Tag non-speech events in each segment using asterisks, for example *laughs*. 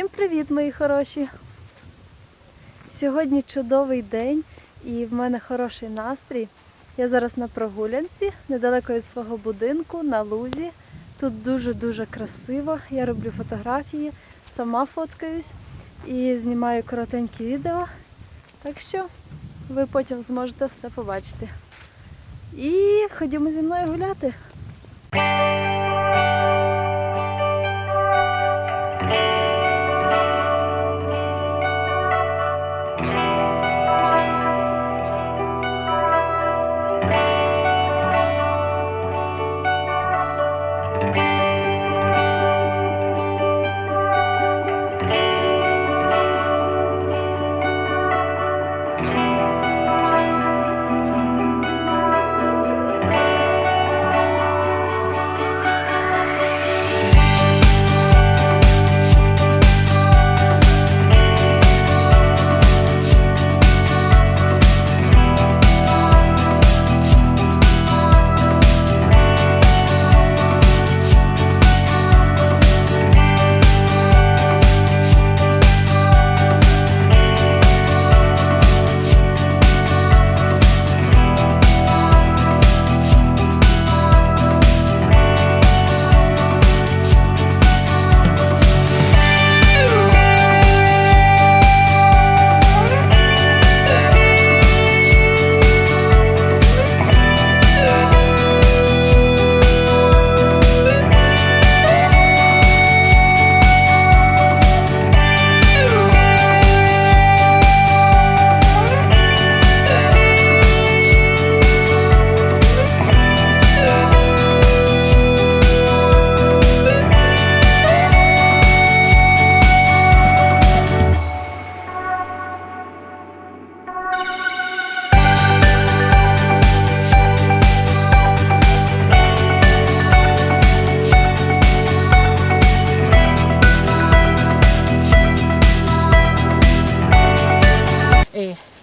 Всім привіт, мої хороші! Сьогодні чудовий день і в мене хороший настрій. Я зараз на прогулянці, недалеко від свого будинку, на лузі. Тут дуже-дуже красиво. Я роблю фотографії, сама фоткаюсь і знімаю коротенькі відео. Так що ви потім зможете все побачити. І ходімо зі мною гуляти.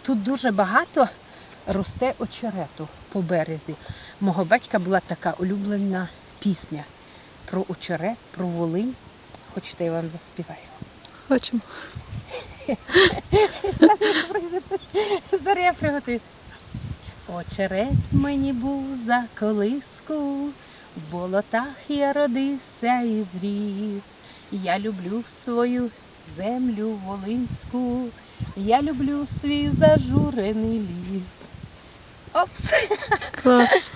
Тут дуже багато росте очерету по березі. Мого батька була така улюблена пісня про очерет, про Волинь. Хочете, я вам заспіваю? Хочемо. *laughs* Зараз я приготуюсь. Очерет мені був за колиску, в болотах я родився і зріс. Я люблю свою землю волинську, я люблю свій зажурений ліс. Опс! Клас.